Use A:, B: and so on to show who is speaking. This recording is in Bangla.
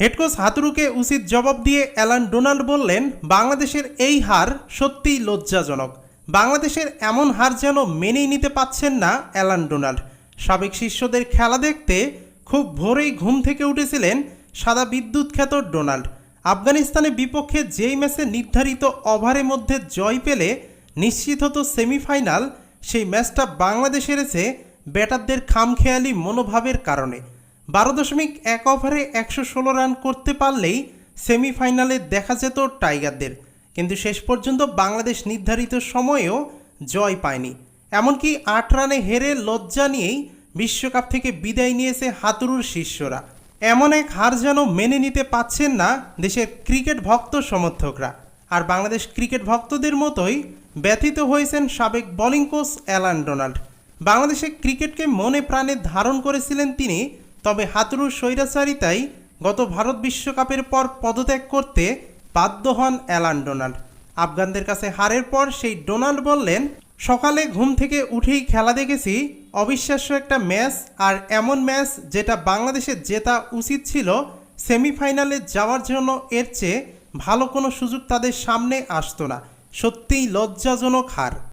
A: হেডকোচ হাতুরুকে উচিত জবাব দিয়ে অ্যালান ডোনাল্ড বললেন, বাংলাদেশের এই হার সত্যিই লজ্জাজনক। বাংলাদেশের এমন হার যেন মেনেই নিতে পাচ্ছেন না অ্যালান ডোনাল্ড। সাবেক শিষ্যদের খেলা দেখতে খুব ভোরেই ঘুম থেকে উঠেছিলেন সাদা বিদ্যুৎ খ্যাত ডোনাল্ড। আফগানিস্তানের বিপক্ষে যেই ম্যাচে নির্ধারিত ওভারের মধ্যে জয় পেলে নিশ্চিত হতো সেমিফাইনাল, সেই ম্যাচটা বাংলাদেশ হেরেছে ব্যাটারদের খামখেয়ালি মনোভাবের কারণে। বারো দশমিক এক ওভারে একশো ষোলো রান করতে পারলেই সেমিফাইনালে দেখা যেত টাইগারদের। কিন্তু শেষ পর্যন্ত বাংলাদেশ নির্ধারিত সময়েও জয় পায়নি। এমনকি আট রানে হেরে লজ্জা নিয়েই বিশ্বকাপ থেকে বিদায় নিয়েছে হাতুরুর শিষ্যরা। এমন এক হার যেন মেনে নিতে পাচ্ছেন না দেশের ক্রিকেট ভক্ত সমর্থকরা। আর বাংলাদেশ ক্রিকেট ভক্তদের মতোই ব্যথিত হয়েছেন সাবেক বোলিং কোচ অ্যালান ডোনাল্ড। বাংলাদেশে ক্রিকেটকে মনে প্রাণে ধারণ করেছিলেন তিনি তবে হাতুরুর স্বৈরাচারিতাই গত ভারত বিশ্বকাপের পর পদত্যাগ করতে বাধ্য হন অ্যালান ডোনাল্ড। আফগানদের কাছে হারের পর সেই ডোনাল্ড বললেন, সকালে ঘুম থেকে উঠেই খেলা দেখেছি, অবিশ্বাস্য একটা ম্যাচ, আর এমন ম্যাচ যেটা বাংলাদেশের জেতা উচিত ছিল সেমিফাইনালে যাওয়ার জন্য এর চেয়ে ভালো কোনো সুযোগ তাদের সামনে আসতো না। সত্যিই লজ্জাজনক হার।